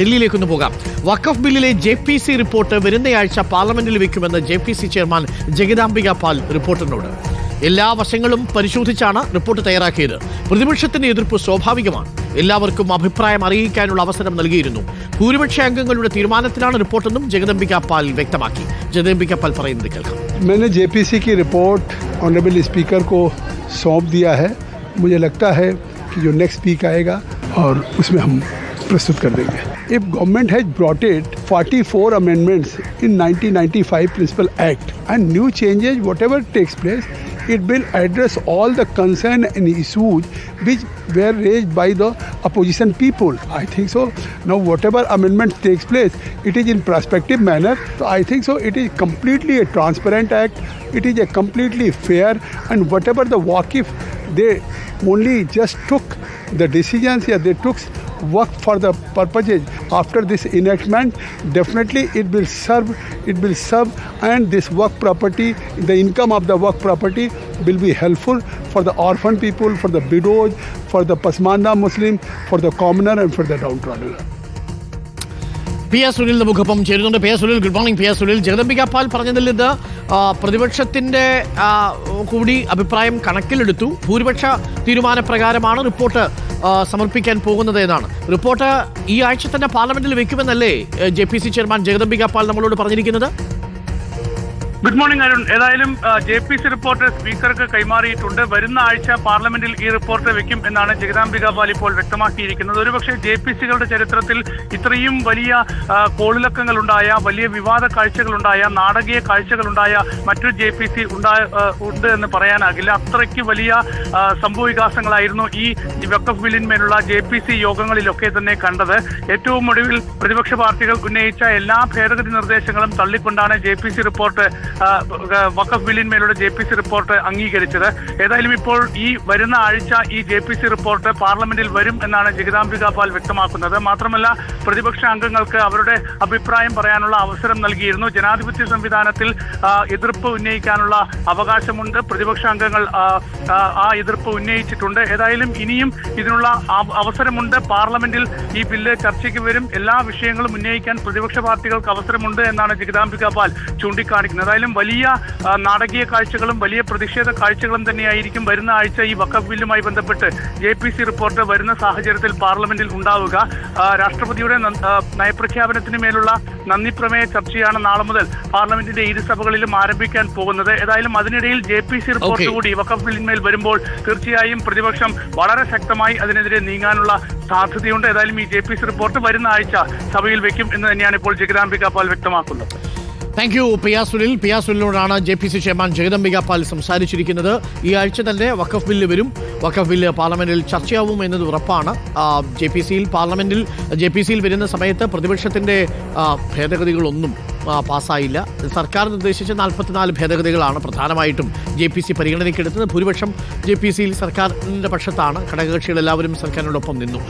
ഡൽഹിയിലേക്കൊന്ന് പോകാം വഖഫ് ബില്ലിലെ ജെ പി സി റിപ്പോർട്ട് വരുന്നയാഴ്ച പാർലമെന്റിൽ വെക്കുമെന്ന് J P C chairman Jagdambika Pal റിപ്പോർട്ടറിനോട് എല്ലാ വശങ്ങളും പരിശോധിച്ചാണ് റിപ്പോർട്ട് തയ്യാറാക്കിയത് പ്രതിപക്ഷത്തിന്റെ എതിർപ്പ് സ്വാഭാവികമാണ് എല്ലാവർക്കും അഭിപ്രായം അറിയിക്കാനുള്ള അവസരം നൽകിയിരുന്നു ഭൂരിപക്ഷ അംഗങ്ങളുടെ തീരുമാനത്തിലാണ് റിപ്പോർട്ടെന്നും ജഗദംബിക പാൽ വ്യക്തമാക്കി ജഗദംബിക പാൽ പറയുന്നത് കേൾക്കാം मैंने जेपीसी की रिपोर्ट ऑनरेबल स्पीकर को सौंप दिया है मुझे लगता है कि जो नेक्स्ट वीक आएगा और उसमें हम प्रस्तुत कर देंगे if government has brought it 44 amendments in 1995 principal act and new changes whatever takes place it will address all the concern and issues which were raised by the opposition people i think so now whatever amendment takes place it is in prospective manner so i think so it is completely a transparent act it is a completely fair and whatever the wakif they only just took the decisions yeah they took work for the purposes. After this enactment definitely it will serve it will serve and this work property the income of the work property will be helpful for the orphan people for the widows for the pasmanda muslim for the commoner and for the downtrodden P S Sunil നമുക്കൊപ്പം ചേരുന്നുണ്ട്. P S Sunil good morning P S Sunil Jagdambika Pal പറഞ്ഞതിൽ ഇത് പ്രതിപക്ഷത്തിന്റെ കൂടി അഭിപ്രായം കണക്കിലെടുത്തു. ഭൂരിപക്ഷ തീരുമാനപ്രകാരമാണ് report സമർപ്പിക്കാൻ പോകുന്നത് എന്നാണ്. റിപ്പോർട്ട് ഈ ആഴ്ച തന്നെ പാർലമെന്റിൽ വെക്കുമെന്നല്ലേ J P C chairman Jagdambika Pal നമ്മളോട് പറഞ്ഞിരിക്കുന്നത്? ഗുഡ് മോർണിംഗ് അരുൺ ഏതായാലും ജെ പി സി റിപ്പോർട്ട് സ്പീക്കർക്ക് കൈമാറിയിട്ടുണ്ട്. വരുന്ന ആഴ്ച പാർലമെന്റിൽ ഈ റിപ്പോർട്ട് വെക്കും എന്നാണ് ജഗദാംബിക പാൽ ഇപ്പോൾ വ്യക്തമാക്കിയിരിക്കുന്നത്. ഒരുപക്ഷെ ജെ പി സികളുടെ ചരിത്രത്തിൽ ഇത്രയും വലിയ കോളിളക്കങ്ങളുണ്ടായ വലിയ വിവാദ കാഴ്ചകളുണ്ടായ നാടകീയ കാഴ്ചകളുണ്ടായ മറ്റൊരു ജെ പി സി ഉണ്ട് എന്ന് പറയാനാകില്ല. അത്രയ്ക്ക് വലിയ സംഭവ സംഭവവികാസങ്ങളായിരുന്നു ഈ വക്കഫ് ബില്ലിന്മേലുള്ള ജെ പി സി യോഗങ്ങളിലൊക്കെ തന്നെ കണ്ടത്. ഏറ്റവും ഒടുവിൽ പ്രതിപക്ഷ പാർട്ടികൾ ഉന്നയിച്ച എല്ലാ ഭേദഗതി നിർദ്ദേശങ്ങളും തള്ളിക്കൊണ്ടാണ് ജെ പി സി റിപ്പോർട്ട് വഖഫ് ബില്ലിന്മേലുള്ള ജെ പി സി റിപ്പോർട്ട് അംഗീകരിച്ചത്. ഏതായാലും ഇപ്പോൾ ഈ വരുന്ന ആഴ്ച ഈ ജെ പി സി റിപ്പോർട്ട് പാർലമെന്റിൽ വരും എന്നാണ് ജഗദാംബിക പാൽ വ്യക്തമാക്കുന്നത്. മാത്രമല്ല പ്രതിപക്ഷ അംഗങ്ങൾക്ക് അവരുടെ അഭിപ്രായം പറയാനുള്ള അവസരം നൽകിയിരുന്നു. ജനാധിപത്യ സംവിധാനത്തിൽ എതിർപ്പ് ഉന്നയിക്കാനുള്ള അവകാശമുണ്ട്. പ്രതിപക്ഷ അംഗങ്ങൾ ആ എതിർപ്പ് ഉന്നയിച്ചിട്ടുണ്ട്. ഏതായാലും ഇനിയും ഇതിനുള്ള അവസരമുണ്ട്. പാർലമെന്റിൽ ഈ ബില്ല് ചർച്ചയ്ക്ക് വരും. എല്ലാ വിഷയങ്ങളും ഉന്നയിക്കാൻ പ്രതിപക്ഷ പാർട്ടികൾക്ക് അവസരമുണ്ട് എന്നാണ് ജഗദാംബിക പാൽ ചൂണ്ടിക്കാണിക്കുന്നത്. ഏതായാലും വലിയ നാടകീയ കാഴ്ചകളും വലിയ പ്രതിഷേധ കാഴ്ചകളും തന്നെയായിരിക്കും വരുന്ന ആഴ്ച ഈ വക്കഫ് ബില്ലുമായി ബന്ധപ്പെട്ട് ജെ പി സി റിപ്പോർട്ട് വരുന്ന സാഹചര്യത്തിൽ പാർലമെന്റിൽ ഉണ്ടാവുക. രാഷ്ട്രപതിയുടെ നയപ്രഖ്യാപനത്തിന് മേലുള്ള നന്ദി പ്രമേയ ചർച്ചയാണ് നാളെ മുതൽ പാർലമെന്റിന്റെ ഇരുസഭകളിലും ആരംഭിക്കാൻ പോകുന്നത്. ഏതായാലും അതിനിടയിൽ ജെ പി സി റിപ്പോർട്ട് കൂടി വക്കഫ് ബില്ലിന്മേൽ വരുമ്പോൾ തീർച്ചയായും പ്രതിപക്ഷം വളരെ ശക്തമായി അതിനെതിരെ നീങ്ങാനുള്ള സാധ്യതയുണ്ട്. ഏതായാലും ഈ ജെ പി സി റിപ്പോർട്ട് വരുന്ന ആഴ്ച സഭയിൽ വെക്കും എന്ന് തന്നെയാണ് ഇപ്പോൾ ജഗദാംബിക പാൽ വ്യക്തമാക്കുന്നത്. Thank you P R Sunil P R സുനിലിനോടാണ് J P C chairman Jagdambika Pal സംസാരിച്ചിരിക്കുന്നത്. ഈ ആഴ്ച തന്നെ വഖഫ് ബില്ല് വരും. വഖഫ് ബില്ല് പാർലമെന്റിൽ ചർച്ചയാവും എന്നത് ഉറപ്പാണ്. ജെ പി സിയിൽ പാർലമെന്റിൽ ജെ പി സിയിൽ വരുന്ന സമയത്ത് പ്രതിപക്ഷത്തിന്റെ ഭേദഗതികളൊന്നും പാസ്സായില്ല. സർക്കാർ നിർദ്ദേശിച്ച നാൽപ്പത്തിനാല് ഭേദഗതികളാണ് പ്രധാനമായിട്ടും ജെ പി സി പരിഗണനയ്ക്കെടുത്തത്. ഭൂരിപക്ഷം ജെ പി സിയിൽ സർക്കാരിന്റെ പക്ഷത്താണ്. ഘടകകക്ഷികളെല്ലാവരും സർക്കാരിനോടൊപ്പം നിന്നു.